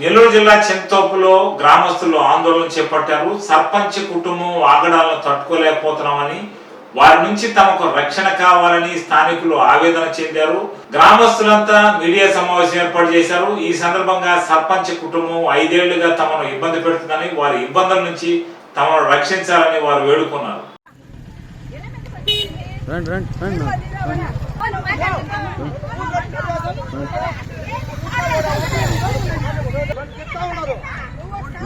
నెల్లూరు జిల్లా చింతోపులో గ్రామస్తులు ఆందోళన చేపట్టారు. సర్పంచ్ కుటుంబం ఆగడాలను తట్టుకోలేకపోతున్నామని వారి నుంచి తమకు రక్షణ కావాలని స్థానికులు ఆవేదన చెందారు. గ్రామస్తులంతా మీడియా సమావేశం ఏర్పాటు చేశారు. ఈ సందర్భంగా సర్పంచ్ కుటుంబం ఐదేళ్ళుగా తమను ఇబ్బంది పెడుతుందని వారి ఇబ్బందుల నుంచి తమను రక్షించాలని వారు వేడుకున్నారు. రండి.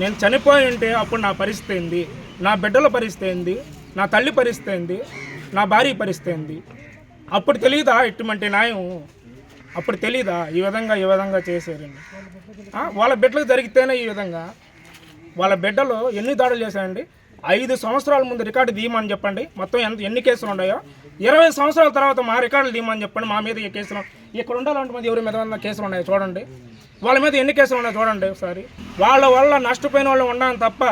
నేను చనిపోయి ఉంటే అప్పుడు నా పరిస్థితి ఏంది? నా బిడ్డల పరిస్థితి ఏంది? నా తల్లి పరిస్థితి ఏంది? నా భార్య పరిస్థితి ఏంది? అప్పుడు తెలియదా ఇటువంటి న్యాయం? అప్పుడు తెలీదా? ఈ విధంగా ఈ విధంగా చేశారండి వాళ్ళ బిడ్డలకు జరిగితేనే ఈ విధంగా. వాళ్ళ బిడ్డలు ఎన్ని దాడులు చేశారండి? ఐదు సంవత్సరాల ముందు రికార్డు తీయమని చెప్పండి. మొత్తం ఎంత ఎన్ని కేసులు ఉన్నాయో? ఇరవై సంవత్సరాల తర్వాత మా రికార్డులు తీయమని చెప్పండి. మా మీద ఈ కేసులు ఇక్కడ ఉండాలంటే మంది ఎవరి మీద కేసులు ఉన్నాయో చూడండి. వాళ్ళ మీద ఎన్ని కేసులు ఉన్నాయో చూడండి ఒకసారి. వాళ్ళ వల్ల నష్టపోయిన వాళ్ళు ఉండాలని తప్ప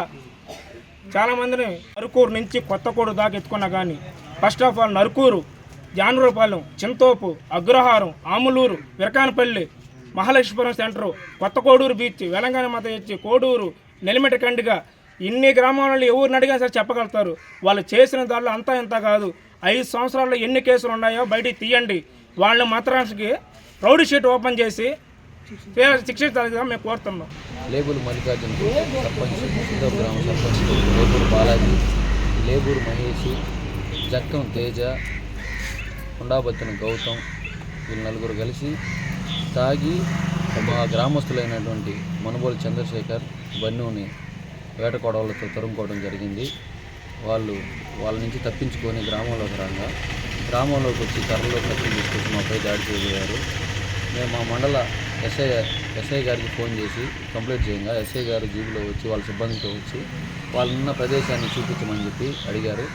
చాలామందిని నరుకూరు నుంచి కొత్తకూరు దాకా ఎత్తుకున్నా కానీ first of all Narukuru Janarupalem Chintopu Agraharam Amuluru Virakanapalli Mahalakshmipuram centre Kotha Koduru beach వెలంగాణ మాత ఇచ్చి కోడూరు నెలిమిట కండిగా ఇన్ని గ్రామాలలో ఎవరిని అడిగినా సరే చెప్పగలుగుతారు. వాళ్ళు చేసిన దానిలో అంతా ఇంత కాదు. ఐదు సంవత్సరాల్లో ఎన్ని కేసులు ఉన్నాయో బయటికి తీయండి. వాళ్ళని మాత్రానికి రౌడీ షీట్ ఓపెన్ చేసి శిక్షించాలిగా మేము కోరుతున్నాం. లేబూరు మల్లికార్జున సర్పంచ్ గ్రామ సర్పంచ్ లేబూరు బాలాజీ లేబూరు మహేష్ జక్కం తేజ కొండాబత్తిన గౌతమ్ వీళ్ళు నలుగురు కలిసి తాగి మా గ్రామస్తులైనటువంటి మనుబోలు చంద్రశేఖర్ బన్నుని వేట కొడవలతో తరుముకోవడం జరిగింది. వాళ్ళు వాళ్ళ నుంచి తప్పించుకొని గ్రామంలోకి రాగా గ్రామంలోకి వచ్చి కర్రలో కత్తులు తీసుకొచ్చి మాపై దాడి చేయబోయారు. మేము మా మండల ఎస్ఐ ఎస్ఐ గారికి ఫోన్ చేసి కంప్లైంట్ చేయంగా ఎస్ఐ గారు జీబులో వచ్చి వాళ్ళ సిబ్బందితో వచ్చి వాళ్ళున్న ప్రదేశాన్ని చూపించమని చెప్పి అడిగారు.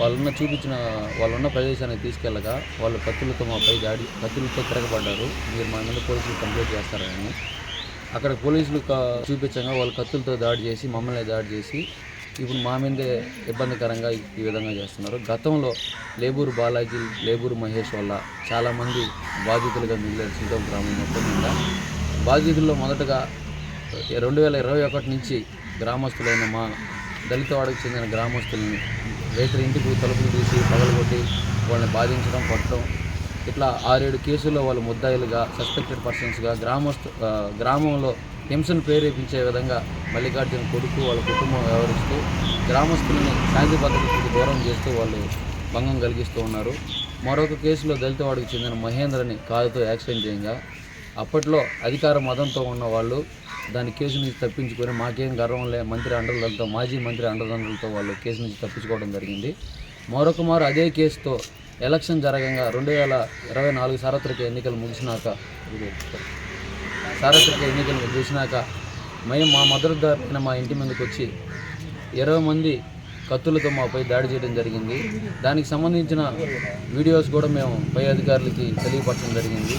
వాళ్ళున్న చూపించిన వాళ్ళున్న ప్రదేశానికి తీసుకెళ్ళగా వాళ్ళు కత్తులతో మాపై దాడి కత్తులతో తిరగబడ్డారు. మీరు మా మీద పోలీసులు కంప్లైంట్ చేస్తారని అక్కడ పోలీసులు చూపించగా వాళ్ళు కత్తులతో దాడి చేసి మమ్మల్ని దాడి చేసి ఇప్పుడు మా మీదే ఇబ్బందికరంగా ఈ- ఈ విధంగా చేస్తున్నారు. గతంలో లేబూరు బాలాజీ లేబూరు మహేష్ వల్ల చాలామంది బాధితులుగా మిగిలారు సీతం గ్రామం మొత్తం మీద. బాధితుల్లో మొదటగా రెండు వేల ఇరవై ఒకటి నుంచి గ్రామస్తులైన మా దళితవాడకు చెందిన గ్రామస్తుల్ని రైతుల ఇంటికి తలుపులు తీసి పగలగొట్టి వాళ్ళని బాధించడం కొట్టడం ఇట్లా ఆరేడు కేసుల్లో వాళ్ళు ముద్దాయిలుగా సస్పెక్టెడ్ పర్సన్స్గా గ్రామస్తు గ్రామంలో హింసను ప్రేరేపించే విధంగా మల్లికార్జున కొడుకు వాళ్ళ కుటుంబం వ్యవహరిస్తూ గ్రామస్తులని శాంతి భద్రతకు దూరం చేస్తూ వాళ్ళు భంగం కలిగిస్తూ ఉన్నారు. మరొక కేసులో దళితవాడికి చెందిన మహేంద్రని కారుతో యాక్సిడెంట్ చేయగా. అప్పట్లో అధికార మతంతో ఉన్న వాళ్ళు దాని కేసు నుంచి తప్పించుకొని మాకేం గర్వం లే మంత్రి అండలతో మాజీ మంత్రి అండదండలతో వాళ్ళు కేసు నుంచి తప్పించుకోవడం జరిగింది. మరొక మారు అదే కేసుతో ఎలక్షన్ జరగంగా రెండు వేల ఇరవై నాలుగు సార్వత్రిక ఎన్నికలు ముగిసినాక సార్వత్రిక ఎన్నికలు ముగిసినాక మేము మా మద్దతుదారులైన మా ఇంటి ముందుకు వచ్చి ఇరవై మంది కత్తులతో మాపై దాడి చేయడం జరిగింది. దానికి సంబంధించిన వీడియోస్ కూడా మేము పై అధికారులకి తెలియపరచడం జరిగింది.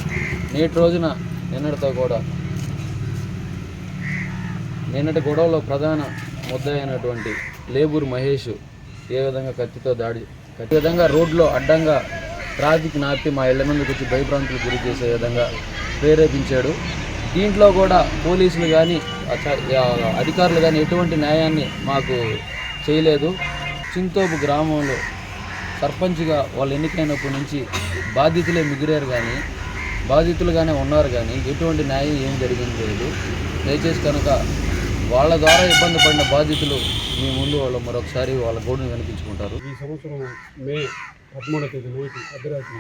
నేటి రోజున నిన్నటితో కూడా నిన్నటి గొడవలో ప్రధాన ముద్ద అయినటువంటి లేబూర్ మహేష్ ఏ విధంగా కత్తితో దాడి విధంగా రోడ్లో అడ్డంగా ట్రాఫిక్ నాపి మా ఇళ్ళ ముందుకు వచ్చి భయభ్రాంతులు గురి చేసే విధంగా ప్రేరేపించాడు. దీంట్లో కూడా పోలీసులు కానీ అధికారులు కానీ ఎటువంటి న్యాయాన్ని మాకు చేయలేదు. చింతోపు గ్రామంలో సర్పంచ్గా వాళ్ళు ఎన్నికైనప్పటి నుంచి బాధితులే మిగిరారు కానీ బాధితులుగానే ఉన్నారు కానీ ఎటువంటి న్యాయం ఏం జరిగింది లేదు. దయచేసి కనుక వాళ్ళ ద్వారా ఇబ్బంది పడిన బాధితులు మీ ముందు వాళ్ళు మరొకసారి వాళ్ళ గోడును వినిపించుకుంటారు ఈ సంవత్సరం మే పదమూడవ తేదీ నైట్ అర్ధరాత్రి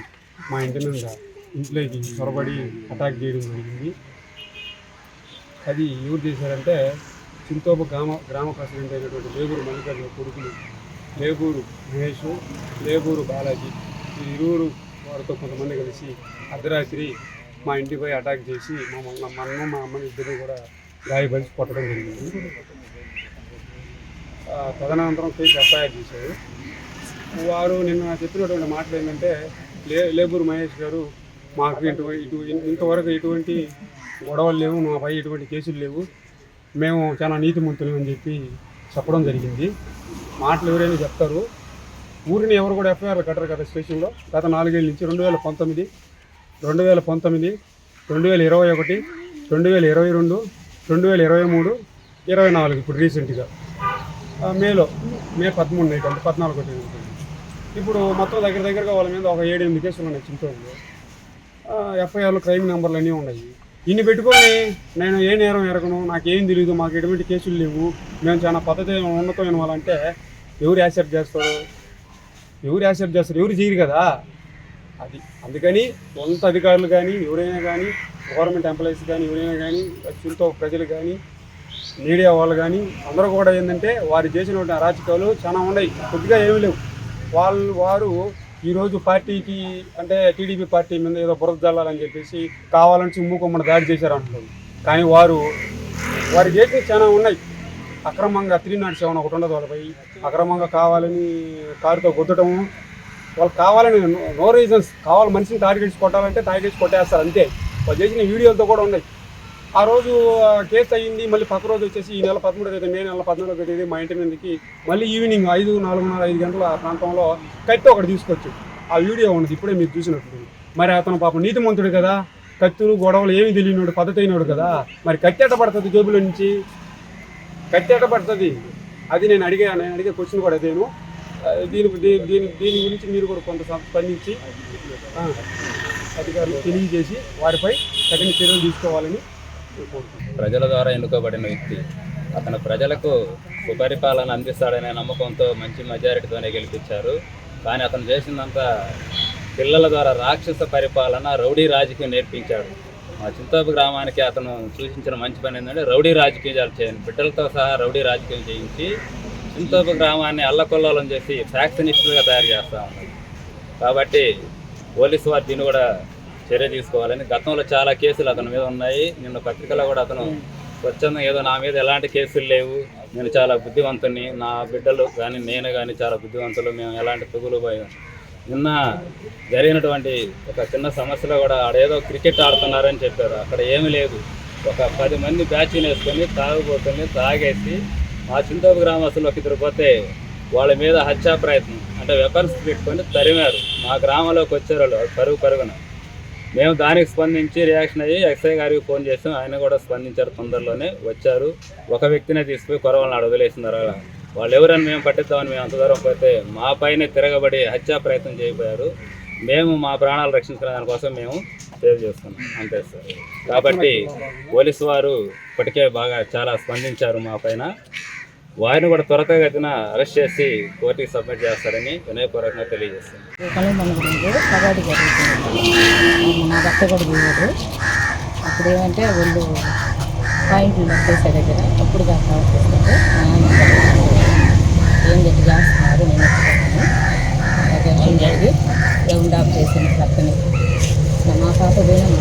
మా ఇంటి మీద ఇంట్లోకి చొరబడి అటాక్ చేయడం జరిగింది. అది ఎవరు చేశారంటే చింతోప గ్రామ గ్రామ ప్రెసిడెంట్ అయినటువంటి లేబూరు మల్లికార్జున కొడుకులు లేబూరు మహేష్ లేబూరు బాలాజీ ఈ ఇరువురు వారితో కొంతమంది కలిసి అర్ధరాత్రి మా ఇంటిపై అటాక్ చేసి మమ్మల్ని మా అన్న మా అమ్మని ఇద్దరు కూడా గాయపరిచి కొట్టడం జరిగింది. తదనంతరం కేసు ఎఫ్ఐఆర్ చేశారు. వారు నిన్న చెప్పినటువంటి మాటలు ఏంటంటే లే లేబూర్ మహేష్ గారు మాకు ఇటు ఇటు ఇంతవరకు ఎటువంటి గొడవలు లేవు మాపై ఎటువంటి కేసులు లేవు. మేము చాలా నీతిమంతులు అని చెప్పి చెప్పడం జరిగింది. మాటలు ఎవరైనా చెప్తారు. ఊరిని ఎవరు కూడా ఎఫ్ఐఆర్ కట్టరు కదా స్టేషన్లో. గత నాలుగేళ్ళ నుంచి రెండు వేల పంతొమ్మిది రెండు వేల పంతొమ్మిది రెండు వేల ఇరవై ఒకటి రెండు వేల ఇరవై రెండు రెండు వేల ఇరవై మూడు ఇరవై నాలుగు ఇప్పుడు రీసెంట్గా. మేలో మే పదమూడు నైట్ అంటే పద్నాలుగు ఒకటి ఇప్పుడు మొత్తం దగ్గర దగ్గరగా వాళ్ళ మీద ఒక ఏడు ఎనిమిది కేసులు ఉన్నాయి చింతూరులో. ఎఫ్ఐఆర్లు క్రైమ్ నెంబర్లు అన్నీ ఉన్నాయి. ఇన్ని పెట్టుకొని నేను ఏ నేరం ఎరగను నాకేం తెలియదు మాకు ఎటువంటి కేసులు లేవు. మేము చాలా పద్ధతి ఉన్నతమైన వాళ్ళంటే ఎవరు యాక్సెప్ట్ చేస్తారు? ఎవరు యాక్సెప్ట్ చేస్తారు? ఎవరు చేయరు కదా? అది. అందుకని సొంత అధికారులు కానీ ఎవరైనా కానీ గవర్నమెంట్ ఎంప్లాయీస్ కానీ ఎవరైనా కానీ చుట్టూ ప్రజలు కానీ మీడియా వాళ్ళు కానీ అందరూ కూడా ఏంటంటే వారు చేసినటువంటి అరాచకాలు చాలా ఉన్నాయి. కొద్దిగా ఏమీ లేవు. వాళ్ళు వారు ఈరోజు పార్టీకి అంటే టీడీపీ పార్టీ మీద ఏదో బురద జల్లాలని చెప్పేసి కావాలని మూకొమ్మడి దాడి చేశారు అంటున్నారు కానీ వారు వారు చేసి చాలా ఉన్నాయి. అక్రమంగా త్రీ నాట్ సెవెన్ ఒకటి ఉండదు వాళ్ళపై. అక్రమంగా కావాలని కారుతో గుద్దటము వాళ్ళు కావాలని నో- నో రీజన్స్ కావాలి మనిషిని టార్గెట్స్ కొట్టాలంటే టార్గెట్స్ కొట్టేస్తారు అంతే. వాళ్ళు చేసిన వీడియోలతో కూడా ఉన్నాయి. ఆ రోజు కేసు అయ్యింది మళ్ళీ పక్క రోజు వచ్చేసి ఈ నెల పదమూడో తేదీ మే నెల పదమూడో తేదీ మా ఇంటి మీదకి మళ్ళీ ఈవినింగ్ ఐదు నాలుగున్నర ఐదు గంటల ఆ ప్రాంతంలో కత్తి ఒకటి తీసుకొచ్చు ఆ వీడియో ఉన్నది ఇప్పుడే మీరు చూసినట్టు. మరి అతను పాపం నీతిమంతుడు కదా కత్తులు గొడవలు ఏమి తెలియనోడు పద్ధతి అయినోడు కదా. మరి కత్తి పడుతుంది జేబులో నుంచి? కత్తి పడుతుంది? అది నేను అడిగా నేను అడిగే క్వశ్చన్ కూడా అదేను దీని దీని దీని దీని గురించి మీరు కూడా కొంత స్పందించి అధికారులు తెలియజేసి వారిపై కఠిన చర్యలు తీసుకోవాలని ప్రజల ద్వారా ఎన్నుకోబడిన వ్యక్తి అతను ప్రజలకు సుపరిపాలన అందిస్తాడనే నమ్మకంతో మంచి మెజారిటీతోనే గెలిపించారు. కానీ అతను చేసిందంతా పిల్లల ద్వారా రాక్షస పరిపాలన రౌడీ రాజకీయం నేర్పించాడు. మా చింతోపు గ్రామానికి అతను సూచించిన మంచి పని ఏంటంటే రౌడీ రాజకీయాలు చేయండి బిడ్డలతో సహా రౌడీ రాజకీయం చేయించి చింతోపు గ్రామాన్ని అల్లకొల్లోలం చేసి ఫ్యాక్షనిస్టులుగా తయారు చేస్తూ ఉన్నారు కాబట్టి పోలీసు వారు దీన్ని కూడా చర్య తీసుకోవాలని గతంలో చాలా కేసులు అతని మీద ఉన్నాయి. నిన్న పత్రికలో కూడా అతను స్వచ్ఛందం ఏదో నా మీద ఎలాంటి కేసులు లేవు. నేను చాలా బుద్ధివంతుని నా బిడ్డలు కానీ నేను కానీ చాలా బుద్ధివంతులు. మేము ఎలాంటి తెగులు పోయాం. నిన్న జరిగినటువంటి ఒక చిన్న సమస్యలో కూడా ఆడేదో క్రికెట్ ఆడుతున్నారని చెప్పారు. అక్కడ ఏమీ లేదు. ఒక పది మంది బ్యాచ్ని వేసుకొని తాగుబోతుల్ని తాగేసి మా చింతోపు గ్రామస్తులు ఒక ఇద్దరు పోతే వాళ్ళ మీద హత్యా ప్రయత్నం అంటే వెపన్స్ పెట్టుకొని తరిమారు. మా గ్రామంలోకి వచ్చారు వాళ్ళు పరుగు పరుగున. మేము దానికి స్పందించి రియాక్షన్ అయ్యి ఎక్స్ఐ గారికి ఫోన్ చేసాం. ఆయన కూడా స్పందించారు తొందరలోనే వచ్చారు. ఒక వ్యక్తినే తీసుకుపోయి కొరవలను ఆడ అలా. వాళ్ళు ఎవరని మేము పట్టిద్దామని మేము అంత దూరం పోతే మా పైన తిరగబడి హత్యా ప్రయత్నం చేయబోయారు. మేము మా ప్రాణాలు రక్షించుకునే దానికోసం మేము సేవ్ చేస్తున్నాం. అంతే సార్. కాబట్టి పోలీసు వారు ఇప్పటికే బాగా చాలా స్పందించారు మా పైన. వారిని కూడా త్వరగా త్వరతగతిన అరెస్ట్ చేసి కోర్టుకి సబ్మిట్ చేస్తారని వినయపూర్వకంగా తెలియజేస్తాను. అప్పుడు ఏమంటే వాళ్ళు పాయింట్లు నొక్కేసే దగ్గర. అప్పుడు కాదు ఏం గట్టి చేస్తున్నారు నేను ఒక యాక్షన్ జరిగి రౌండ్ ఆఫ్ చేసిన పక్కనే మా పాప పోయినా